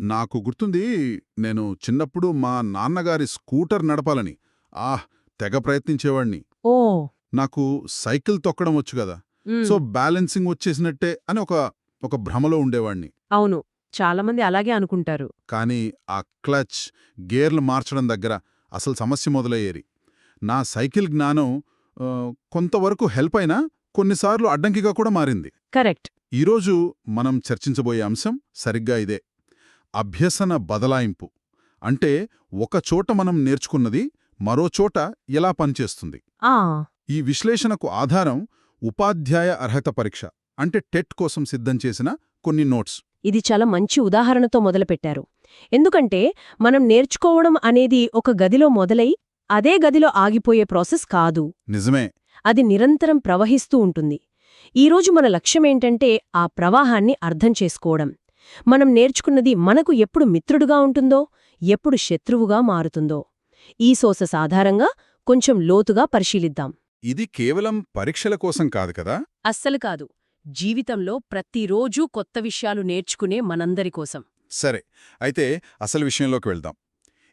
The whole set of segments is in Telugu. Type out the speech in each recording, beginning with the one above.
నాకు గుర్తుంది నేను చిన్నప్పుడు మా నాన్నగారి స్కూటర్ నడపాలని. ఆహ్ తెగ ప్రయత్నించేవాణ్ణి ఓ. నాకు సైకిల్ తొక్కడం వచ్చు కదా. సో బ్యాలెన్సింగ్ వచ్చేసినట్టే అని ఒక ఒక భ్రమలో ఉండేవాణ్ణి అవును. చాలామంది అలాగే అనుకుంటారు. కానీ ఆ క్లచ్ గేర్లు మార్చడం దగ్గర అసలు సమస్య మొదలయ్యేది. నా సైకిల్ జ్ఞానం కొంతవరకు హెల్ప్ అయినా కొన్నిసార్లు అడ్డంకిగా కూడా మారింది. కరెక్ట్. ఈరోజు మనం చర్చించబోయే అంశం సరిగ్గా ఇదే. అభ్యసన బదలాయింపు. అంటే ఒక చోట మనం నేర్చుకున్నది మరో చోట ఎలా పనిచేస్తుంది? ఆ! ఈ విశ్లేషణకు ఆధారం ఉపాధ్యాయ అర్హత పరీక్ష అంటే టెట్ కోసం సిద్ధం చేసిన కొన్ని నోట్స్. ఇది చాలా మంచి ఉదాహరణతో మొదలుపెట్టారు. ఎందుకంటే మనం నేర్చుకోవడం అనేది ఒక గదిలో మొదలై అదే గదిలో ఆగిపోయే ప్రాసెస్ కాదు. నిజమే. అది నిరంతరం ప్రవహిస్తూ ఉంటుంది. ఈరోజు మన లక్ష్యమేంటంటే ఆ ప్రవాహాన్ని అర్థం చేసుకోవడం. మనం నేర్చుకున్నది మనకు ఎప్పుడు మిత్రుడుగా ఉంటుందో ఎప్పుడు శత్రువుగా మారుతుందో. ఈ సోసస్ ఆధారంగా కొంచెం లోతుగా పరిశీలిద్దాం. ఇది కేవలం పరీక్షల కోసం కాదు కదా? అస్సలు కాదు. జీవితంలో ప్రతిరోజూ కొత్త విషయాలు నేర్చుకునే మనందరి కోసం. సరే అయితే అసలు విషయంలోకి వెళ్దాం.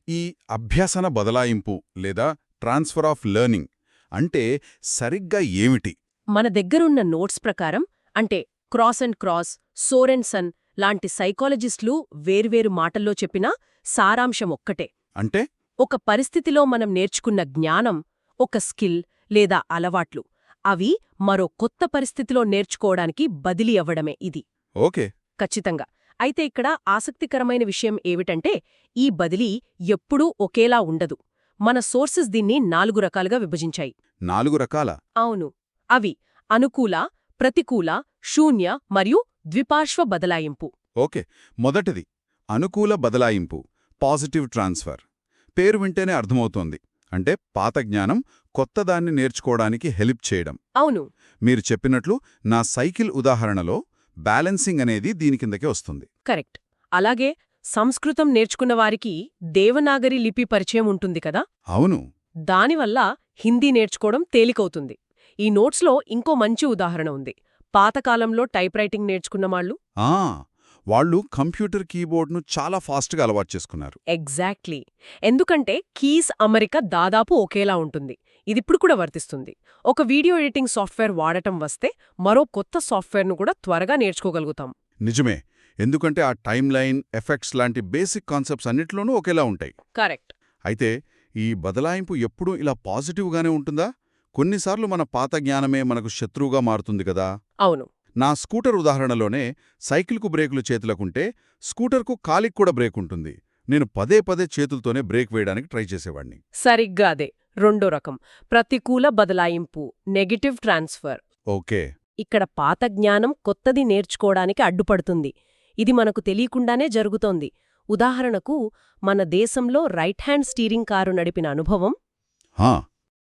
ఈ అభ్యసన బదలాయింపు లేదా ట్రాన్స్ఫర్ ఆఫ్ లెర్నింగ్ అంటే సరిగ్గా ఏమిటి? మన దగ్గరున్న నోట్స్ ప్రకారం అంటే cross and cross Sorenson లాంటి సైకాలజిస్టులు వేర్వేరు మాటల్లో చెప్పినా సారాంశం ఒక్కటే. అంటే? ఒక పరిస్థితిలో మనం నేర్చుకున్న జ్ఞానం ఒక స్కిల్ లేదా అలవాట్లు అవి మరో కొత్త పరిస్థితిలో నేర్చుకోవడానికి బదిలీ అవ్వడమే ఇది. ఓకే. ఖచ్చితంగా. అయితే ఇక్కడ ఆసక్తికరమైన విషయం ఏమిటంటే ఈ బదిలీ ఎప్పుడూ ఒకేలా ఉండదు. మన సోర్సెస్ దీన్ని నాలుగు రకాలుగా విభజించాయి. నాలుగు రకాల? అవును. అవి అనుకూల ప్రతికూల శూన్య మరియు ద్విపార్శ్వ బదలాయింపు. ఓకే మొదటిది అనుకూల బదలాయింపు పాజిటివ్ ట్రాన్స్ఫర్. పేరు వింటేనే అర్థమవుతోంది అంటే పాత జ్ఞానం కొత్తదాన్ని నేర్చుకోవడానికి హెల్ప్ చేయడం. అవును. మీరు చెప్పినట్లు నా సైకిల్ ఉదాహరణలో బ్యాలెన్సింగ్ అనేది దీని కిందకే వస్తుంది. కరెక్ట్. అలాగే సంస్కృతం నేర్చుకున్న వారికి దేవనాగరి లిపి పరిచయం ఉంటుంది కదా? అవును. దానివల్ల హిందీ నేర్చుకోవడం తేలికవుతుంది. ఈ నోట్స్లో ఇంకో మంచి ఉదాహరణ ఉంది. పాతకాలంలో టైప్రైటింగ్ నేర్చుకున్నవాళ్ళు ఆ! వాళ్ళు కంప్యూటర్ కీబోర్డ్ను చాలా ఫాస్ట్గా అలవాటు చేసుకున్నారు. ఎగ్జాక్ట్లీ. ఎందుకంటే కీస్ అమరిక దాదాపు ఒకేలా ఉంటుంది. ఇదిప్పుడు కూడా వర్తిస్తుంది. ఒక వీడియో ఎడిటింగ్ సాఫ్ట్వేర్ వాడటం వస్తే మరో కొత్త సాఫ్ట్వేర్ను కూడా త్వరగా నేర్చుకోగలుగుతాం. నిజమే. ఎందుకంటే ఆ టైమ్ లైన్ ఎఫెక్ట్స్ లాంటి బేసిక్ కాన్సెప్ట్స్ అన్నిట్లోనూ ఒకేలా ఉంటాయి. కరెక్ట్. అయితే ఈ బదలాయింపు ఎప్పుడూ ఇలా పాజిటివ్గానే ఉంటుందా? కొన్నిసార్లు మన పాత జ్ఞానమే మనకు శత్రువుగా మారుతుంది కదా. అవును. నా స్కూటర్ ఉదాహరణలోనే సైకిల్కు బ్రేకులు చేతులకుంటే స్కూటర్కు కాలికి కూడా బ్రేక్ ఉంటుంది నేను పదే పదే చేతులతోనే బ్రేక్ వేయడానికి ట్రై చేసేవాణ్ణి సరిగ్గా అదే. రెండో రకం. ప్రతికూల బదలాయింపు. Negative transfer. ఓకే. ఇక్కడ పాత జ్ఞానం కొత్తది నేర్చుకోవడానికి అడ్డుపడుతుంది. ఇది మనకు తెలియకుండానే జరుగుతోంది. ఉదాహరణకు మన దేశంలో రైట్ హ్యాండ్ స్టీరింగ్ కారు నడిపిన అనుభవం?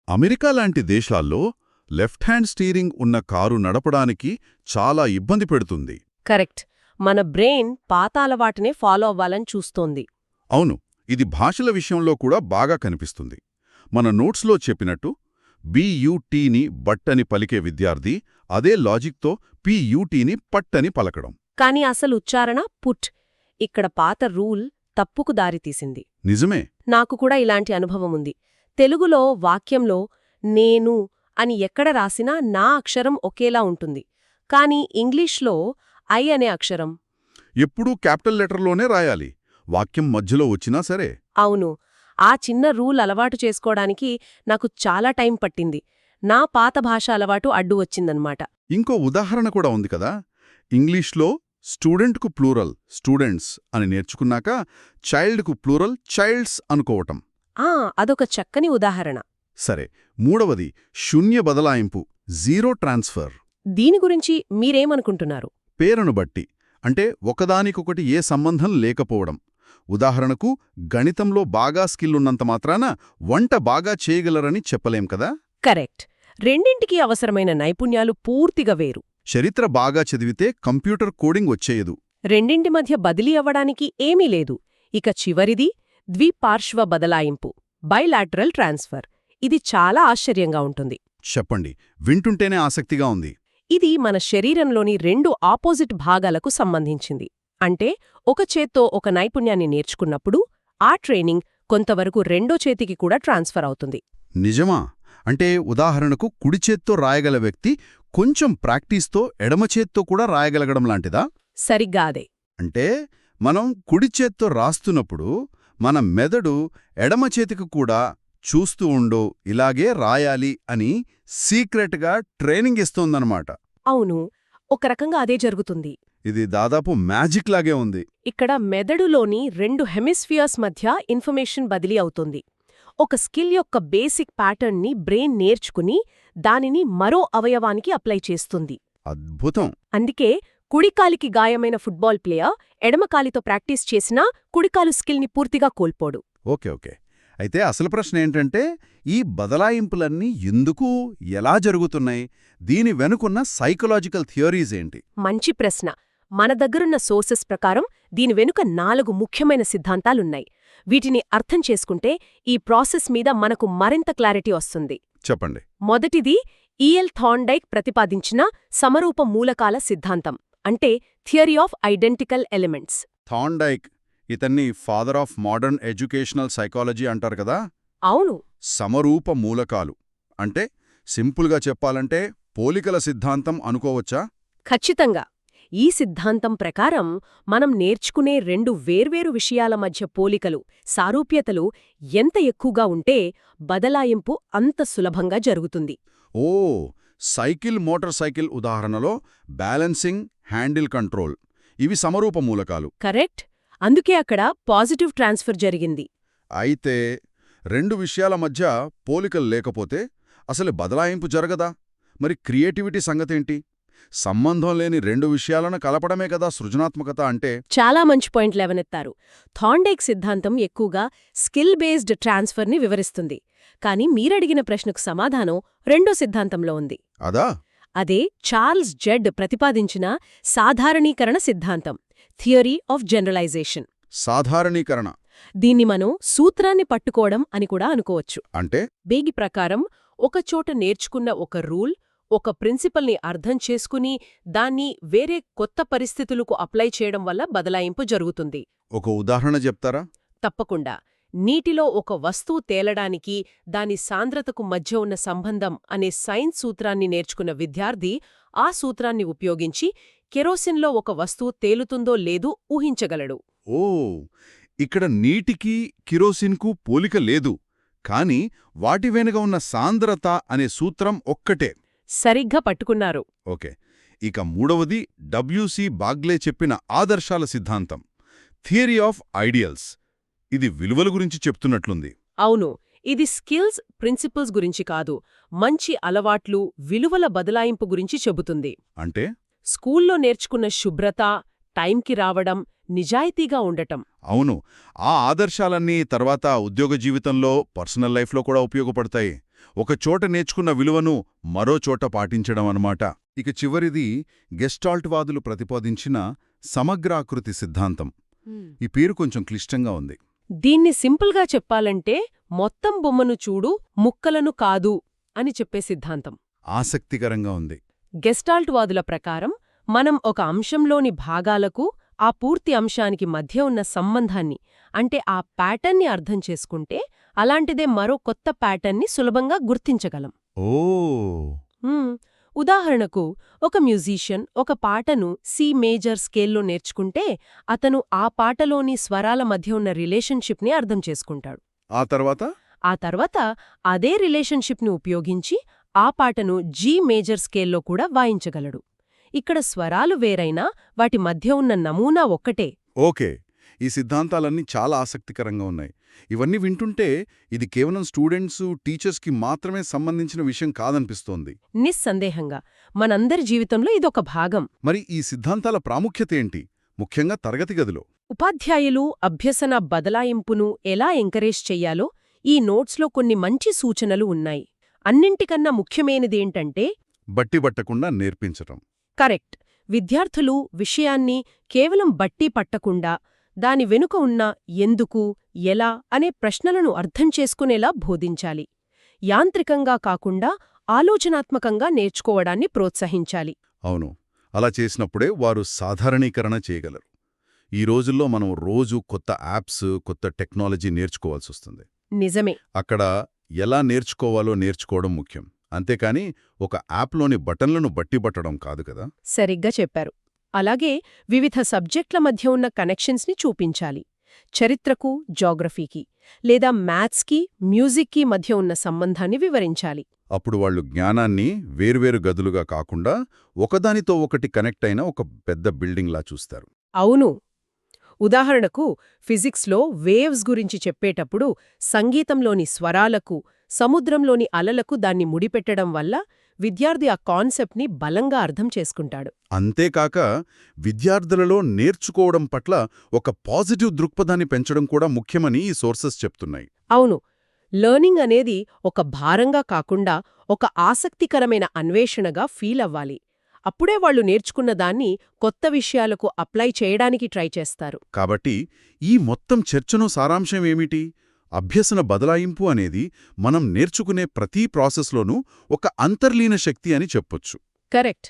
అమెరికా లాంటి దేశాల్లో లెఫ్ట్ హ్యాండ్ స్టీరింగ్ ఉన్న కారు నడపడానికి చాలా ఇబ్బంది పెడుతుంది. కరెక్ట్. మన బ్రెయిన్ పాత అలవాటునే ఫాలో అవ్వాలని చూస్తోంది. అవును ఇది భాషల విషయంలో కూడా బాగా కనిపిస్తుంది. మన నోట్స్లో చెప్పినట్టు బియూటీని బట్టని పలికే విద్యార్థి అదే లాజిక్తో పియూటీని పట్టని పలకడం. కాని అసలు ఉచ్చారణ పుట్. ఇక్కడ పాత రూల్ తప్పుకు దారితీసింది. నిజమే. నాకు కూడా ఇలాంటి అనుభవం ఉంది. తెలుగులో వాక్యంలో నేను అని ఎక్కడ రాసినా నా అక్షరం ఒకేలా ఉంటుంది. కాని ఇంగ్లీష్లో ఐ అనే అక్షరం. ఎప్పుడూ క్యాపిటల్ లెటర్లోనే రాయాలి. వాక్యం మధ్యలో వచ్చినా సరే. అవును. ఆ చిన్న రూల్ అలవాటు చేసుకోవడానికి నాకు చాలా టైం పట్టింది. నా పాత భాష అలవాటు అడ్డు వచ్చిందన్నమాట ఇంకో ఉదాహరణ కూడా ఉంది కదా. ఇంగ్లీష్లో స్టూడెంట్కు ప్లూరల్ స్టూడెంట్స్ అని నేర్చుకున్నాక చైల్డ్కు ప్లూరల్ చైల్డ్స్ అనుకోవటం. ఆ అదొక చక్కని ఉదాహరణ. సరే మూడవది శూన్య బదలాయింపు జీరో ట్రాన్స్ఫర్. దీని గురించి మీరేమనుకుంటున్నారు? పేరును బట్టి అంటే ఒకదానికొకటి ఏ సంబంధం లేకపోవడం. ఉదాహరణకు గణితంలో బాగా స్కిల్ ఉన్నంత మాత్రాన వంట బాగా చేయగలరని చెప్పలేం కదా? కరెక్ట్. రెండింటికి అవసరమైన నైపుణ్యాలు పూర్తిగా వేరు. చరిత్ర బాగా చదివితే కంప్యూటర్ కోడింగ్ వచ్చేయదు. రెండింటి మధ్య బదిలీ అవ్వడానికి ఏమీ లేదు. ఇక చివరిది ద్విపార్శ్వ బదలాయింపు బైలాటరల్ ట్రాన్స్ఫర్. ఇది చాలా ఆశ్చర్యంగా ఉంటుంది. చెప్పండి వింటుంటేనే ఆసక్తిగా ఉంది. ఇది మన శరీరంలోని రెండు ఆపోజిట్ భాగాలకు సంబంధించింది. అంటే ఒక చేత్తో ఒక నైపుణ్యాన్ని నేర్చుకున్నప్పుడు ఆ ట్రైనింగ్ కొంతవరకు రెండో చేతికి కూడా ట్రాన్స్ఫర్ అవుతుంది. నిజమా? అంటే ఉదాహరణకు కుడి చేత్తో రాయగల వ్యక్తి కొంచెం ప్రాక్టీస్తో ఎడమ చేత్తో కూడా రాయగలగడం లాంటిదా? సరిగ్గా అదే. అంటే మనం కుడి చేత్తో రాస్తున్నప్పుడు మన మెదడు ఎడమ చేతికి కూడా చూస్తూ ఉండు ఇలాగే రాయాలి అని సీక్రెట్గా ట్రైనింగ్ ఇస్తోందన్నమాట. అవును ఒక రకంగా అదే జరుగుతుంది. ఇది దాదాపు మ్యాజిక్ లాగే ఉంది. ఇక్కడ మెదడులోని రెండు హెమిస్ఫియర్స్ మధ్య ఇన్ఫర్మేషన్ బదిలీ అవుతుంది. ఒక స్కిల్ యొక్క బేసిక్ ప్యాటర్న్ని బ్రెయిన్ నేర్చుకుని దానిని మరో అవయవానికి అప్లై చేస్తుంది. అద్భుతం! అందుకే కుడికాలికి గాయమైన ఫుట్బాల్ ప్లేయర్ ఎడమకాలితో ప్రాక్టీస్ చేసినా కుడికాలు స్కిల్ని పూర్తిగా కోల్పోడు. Okay okay. అయితే అసలు ప్రశ్న ఏంటంటే ఈ బదలాయింపులన్నీ ఎందుకు ఎలా జరుగుతున్నాయి? దీని వెనుకున్న సైకలాజికల్ థియరీస్ ఏంటి? మంచి ప్రశ్న. మన దగ్గరున్న సోర్సెస్ ప్రకారం దీని వెనుక నాలుగు ముఖ్యమైన సిద్ధాంతాలున్నాయి. వీటిని అర్థం చేసుకుంటే ఈ ప్రాసెస్ మీద మనకు మరింత క్లారిటీ వస్తుంది. చెప్పండి. మొదటిది ఈఎల్ థాండైక్ ప్రతిపాదించిన సమరూప మూలకాల సిద్ధాంతం అంటే theory of identical elements Thorndike ఇతన్ని father of modern educational psychology అంటారు కదా? అవును. సమరూప మూలకాలు. అంటే సింపుల్గా చెప్పాలంటే పోలికల సిద్ధాంతం అనుకోవచ్చా? ఖచ్చితంగా. ఈ సిద్ధాంతం ప్రకారం మనం నేర్చుకునే రెండు వేర్వేరు విషయాల మధ్య పోలికలు సారూప్యతలు ఎంత ఎక్కువగా ఉంటే బదలాయింపు అంత సులభంగా జరుగుతుంది. ఓ! సైకిల్ మోటార్ సైకిల్ ఉదాహరణలో బ్యాలెన్సింగ్ హ్యాండిల్ కంట్రోల్ ఇవి సమరూప మూలకాలు. కరెక్ట్. అందుకే అక్కడ పాజిటివ్ ట్రాన్స్ఫర్ జరిగింది. అయితే రెండు విషయాల మధ్య పోలికలు లేకపోతే అసలు బదలాయింపు జరగదా? మరి క్రియేటివిటీ సంగతేంటి? సంబంధం లేని రెండు విషయాలను కలపడమే కదా సృజనాత్మకత అంటే? చాలా మంచి పాయింట్ లేవనెత్తారు. థాండైక్ సిద్ధాంతం ఎక్కువగా స్కిల్ బేస్డ్ ట్రాన్స్ఫర్ని వివరిస్తుంది. కానీ మీరడిగిన ప్రశ్నకు సమాధానం రెండో సిద్ధాంతంలో ఉంది. అదా? అదే చార్ల్స్ జెడ్ ప్రతిపాదించిన సాధారణీకరణ సిద్ధాంతం. Theory of generalization. సాధారణీకరణ. దీన్ని మనం సూత్రాన్ని పట్టుకోవడం అని కూడా అనుకోవచ్చు. అంటే? బేగి ప్రకారం ఒకచోట నేర్చుకున్న ఒక రూల్ ఒక ప్రిన్సిపల్ని అర్థం చేసుకుని దాన్ని వేరే కొత్త పరిస్థితులకు అప్లై చేయడం వల్ల బదలాయింపు జరుగుతుంది. ఒక ఉదాహరణ చెప్తారా? తప్పకుండా. నీటిలో ఒక వస్తువు తేలడానికి దాని సాంద్రతకు మధ్య ఉన్న సంబంధం అనే సైన్స్ సూత్రాన్ని నేర్చుకున్న విద్యార్థి ఆ సూత్రాన్ని ఉపయోగించి కెరోసిన్లో ఒక వస్తువు తేలుతుందో లేదో ఊహించగలడు. ఓ ఇక్కడ నీటికి కిరోసిన్కు పోలిక లేదు కాని వాటి వెనుక ఉన్న సాంద్రత అనే సూత్రం ఒక్కటే. సరిగ్గా పట్టుకున్నారు. ఓకే ఇక మూడవది డబ్ల్యూసి బాగ్లే చెప్పిన ఆదర్శాల సిద్ధాంతం థియరీ ఆఫ్ ఐడియల్స్. ఇది విలువల గురించి చెప్తున్నట్లుంది. అవును ఇది స్కిల్స్ ప్రిన్సిపల్స్ గురించి కాదు మంచి అలవాట్లు విలువల బదలాయింపు గురించి చెబుతుంది. అంటే? స్కూల్లో నేర్చుకున్న శుభ్రత టైంకి రావడం నిజాయితీగా ఉండటం. అవును ఆ ఆదర్శాలన్నీ తర్వాత ఉద్యోగ జీవితంలో పర్సనల్ లైఫ్లో కూడా ఉపయోగపడతాయి. ఒక చోట నేర్చుకున్న విలువను మరో చోట పాటించడం అన్నమాట. ఇక చివరిది గెస్టాల్ట్వాదులు ప్రతిపాదించిన సమగ్రాకృతి సిద్ధాంతం. ఈ పేరు కొంచెం క్లిష్టంగా ఉంది. దీన్ని సింపుల్గా చెప్పాలంటే మొత్తం బొమ్మను చూడు ముక్కలను కాదు అని చెప్పే సిద్ధాంతం. ఆసక్తికరంగా ఉంది. గెస్టాల్ట్ వాదుల ప్రకారం మనం ఒక అంశంలోని భాగాలకు ఆ పూర్తి అంశానికి మధ్య ఉన్న సంబంధాన్ని అంటే ఆ ప్యాటర్న్ని అర్థం చేసుకుంటే అలాంటిదే మరో కొత్త ప్యాటర్న్ని సులభంగా గుర్తించగలం. ఓ! ఉదాహరణకు ఒక మ్యూజీషియన్ ఒక పాటను సి మేజర్ స్కేల్లో నేర్చుకుంటే అతను ఆ పాటలోని స్వరాల మధ్య ఉన్న రిలేషన్షిప్ని అర్థం చేసుకుంటాడు. ఆ తర్వాత? ఆ తర్వాత అదే రిలేషన్షిప్ని ఉపయోగించి ఆ పాటను జీ మేజర్ స్కేల్లో కూడా వాయించగలడు. ఇక్కడ స్వరాలు వేరైనా వాటి మధ్య ఉన్న నమూనా ఒక్కటే. ఓకే. ఈ సిద్ధాంతాలన్నీ చాలా ఆసక్తికరంగా ఉన్నాయి. ఇవన్నీ వింటుంటే ఇది కేవలం స్టూడెంట్స్ టీచర్స్కి మాత్రమే సంబంధించిన విషయం కాదనిపిస్తోంది. నిస్సందేహంగా మనందరి జీవితంలో ఇదొక భాగం. మరి ఈ సిద్ధాంతాల ప్రాముఖ్యత ఏంటి? ముఖ్యంగా తరగతి గదిలో. ఉపాధ్యాయులు అభ్యసన బదలాయింపును ఎలా ఎంకరేజ్ చెయ్యాలో ఈ నోట్స్లో కొన్ని మంచి సూచనలు ఉన్నాయి. అన్నింటికన్నా ముఖ్యమైనదేంటంటే బట్టి బట్టకుండా నేర్పించటం. కరెక్ట్. విద్యార్థులు విషయాన్ని కేవలం బట్టి పట్టకుండా దాని వెనుక ఉన్న ఎందుకు ఎలా అనే ప్రశ్నలను అర్థం చేసుకునేలా బోధించాలి. యాంత్రికంగా కాకుండా ఆలోచనాత్మకంగా నేర్చుకోవడాన్ని ప్రోత్సహించాలి. అవును. అలా చేసినప్పుడే వారు సాధారణీకరణ చేయగలరు. ఈ రోజుల్లో మనం రోజు కొత్త యాప్స్ కొత్త టెక్నాలజీ నేర్చుకోవాల్సి వస్తుంది. నిజమే. అక్కడ ఎలా నేర్చుకోవాలో నేర్చుకోవడం ముఖ్యం. అంతేకాని ఒక యాప్లోని బటన్లను బట్టి పట్టడం కాదు కదా? సరిగ్గా చెప్పారు. అలాగే వివిధ సబ్జెక్ట్ల మధ్య ఉన్న కనెక్షన్స్ని చూపించాలి. చరిత్రకు జాగ్రఫీకి లేదా మ్యాథ్స్కి మ్యూజిక్కి మధ్య ఉన్న సంబంధాన్ని వివరించాలి. అప్పుడు వాళ్ళు జ్ఞానాన్ని వేర్వేరు గదులుగా కాకుండా ఒకదానితో ఒకటి కనెక్ట్ అయిన ఒక పెద్ద బిల్డింగ్లా చూస్తారు. అవును. ఉదాహరణకు ఫిజిక్స్లో వేవ్స్ గురించి చెప్పేటప్పుడు సంగీతంలోని స్వరాలకు సముద్రంలోని అలలకు దాన్ని ముడిపెట్టడం వల్ల విద్యార్థి ఆ కాన్సెప్ట్ని బలంగా అర్థం చేసుకుంటాడు. అంతేకాక విద్యార్థులలో నేర్చుకోవడం పట్ల ఒక పాజిటివ్ దృక్పథాన్ని పెంచడం కూడా ముఖ్యమని ఈ సోర్సెస్ చెప్తున్నాయి. అవును. లెర్నింగ్ అనేది ఒక భారంగా కాకుండా ఒక ఆసక్తికరమైన అన్వేషణగా ఫీల్ అవ్వాలి. అప్పుడే వాళ్ళు నేర్చుకున్న దాన్ని కొత్త విషయాలకు అప్లై చేయడానికి ట్రై చేస్తారు. కాబట్టి ఈ మొత్తం చర్చను సారాంశం ఏమిటి? అభ్యసన బదలాయింపు అనేది మనం నేర్చుకునే ప్రతి ప్రాసెస్లోనూ ఒక అంతర్లీన శక్తి అని చెప్పొచ్చు. కరెక్ట్.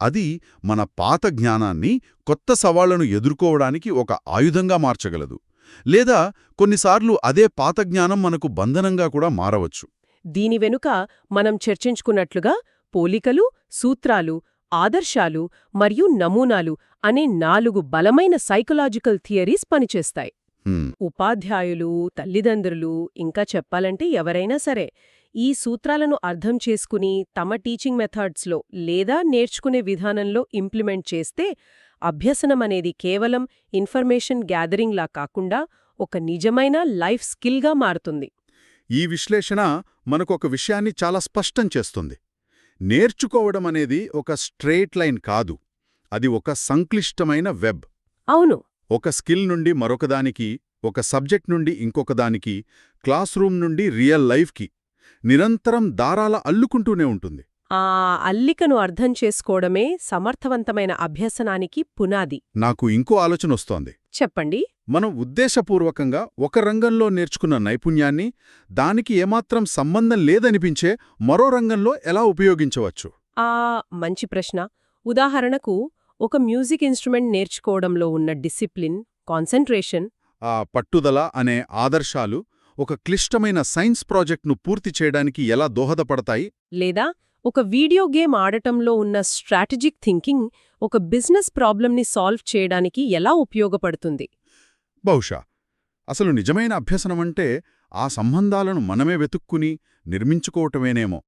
అది మన పాత జ్ఞానాన్ని కొత్త సవాళ్ళను ఎదుర్కోవడానికి ఒక ఆయుధంగా మార్చగలదు. లేదా కొన్నిసార్లు అదే పాత జ్ఞానం మనకు బంధనంగా కూడా మారవచ్చు. దీని వెనుక మనం చర్చించుకున్నట్లుగా పోలికలు సూత్రాలు ఆదర్శాలు మరియు నమూనాలు అనే నాలుగు బలమైన సైకలాజికల్ థియరీస్ పనిచేస్తాయి. ఉపాధ్యాయులు తల్లిదండ్రులు ఇంకా చెప్పాలంటే ఎవరైనా సరే ఈ సూత్రాలను అర్థం చేసుకుని తమ టీచింగ్ మెథడ్స్లో లేదా నేర్చుకునే విధానంలో ఇంప్లిమెంట్ చేస్తే అభ్యసనం అనేది కేవలం ఇన్ఫర్మేషన్ గ్యాదరింగ్లా కాకుండా ఒక నిజమైన లైఫ్ స్కిల్గా మారుతుంది. ఈ విశ్లేషణ మనకు ఒక విషయాన్ని చాలా స్పష్టం చేస్తుంది. నేర్చుకోవడం అనేది ఒక స్ట్రెయిట్ లైన్ కాదు. అది ఒక సంక్లిష్టమైన వెబ్. అవును. ఒక స్కిల్ నుండి మరొకదానికి ఒక సబ్జెక్ట్ నుండి ఇంకొకదానికి క్లాస్ రూమ్ నుండి రియల్ లైఫ్కి నిరంతరం దారాల అల్లుకుంటూనే ఉంటుంది. ఆ అల్లికను అర్థం చేసుకోవడమే సమర్థవంతమైన అభ్యసనానికి పునాది. నాకు ఇంకో ఆలోచన వస్తోంది. చెప్పండి. మనం ఉద్దేశపూర్వకంగా ఒక రంగంలో నేర్చుకున్న నైపుణ్యాన్ని దానికి ఏమాత్రం సంబంధం లేదనిపించే మరో రంగంలో ఎలా ఉపయోగించవచ్చు? ఆ మంచి ప్రశ్న. ఉదాహరణకు ఒక మ్యూజిక్ ఇన్స్ట్రుమెంట్ నేర్చుకోవడంలో ఉన్న డిసిప్లిన్ కాన్సంట్రేషన్ ఆ పట్టుదల అనే ఆదర్శాలు ఒక క్లిష్టమైన సైన్స్ ప్రాజెక్ట్ను పూర్తి చేయడానికి ఎలా దోహదపడతాయి? లేదా ఒక వీడియో గేమ్ ఆడటంలో ఉన్న స్ట్రాటజిక్ థింకింగ్ ఒక బిజినెస్ ప్రాబ్లంని సాల్వ్ చేయడానికి ఎలా ఉపయోగపడుతుంది? బహుశా. అసలు నిజమైన అభ్యసనమంటే ఆ సంబంధాలను మనమే వెతుక్కుని నిర్మించుకోవటమేనేమో.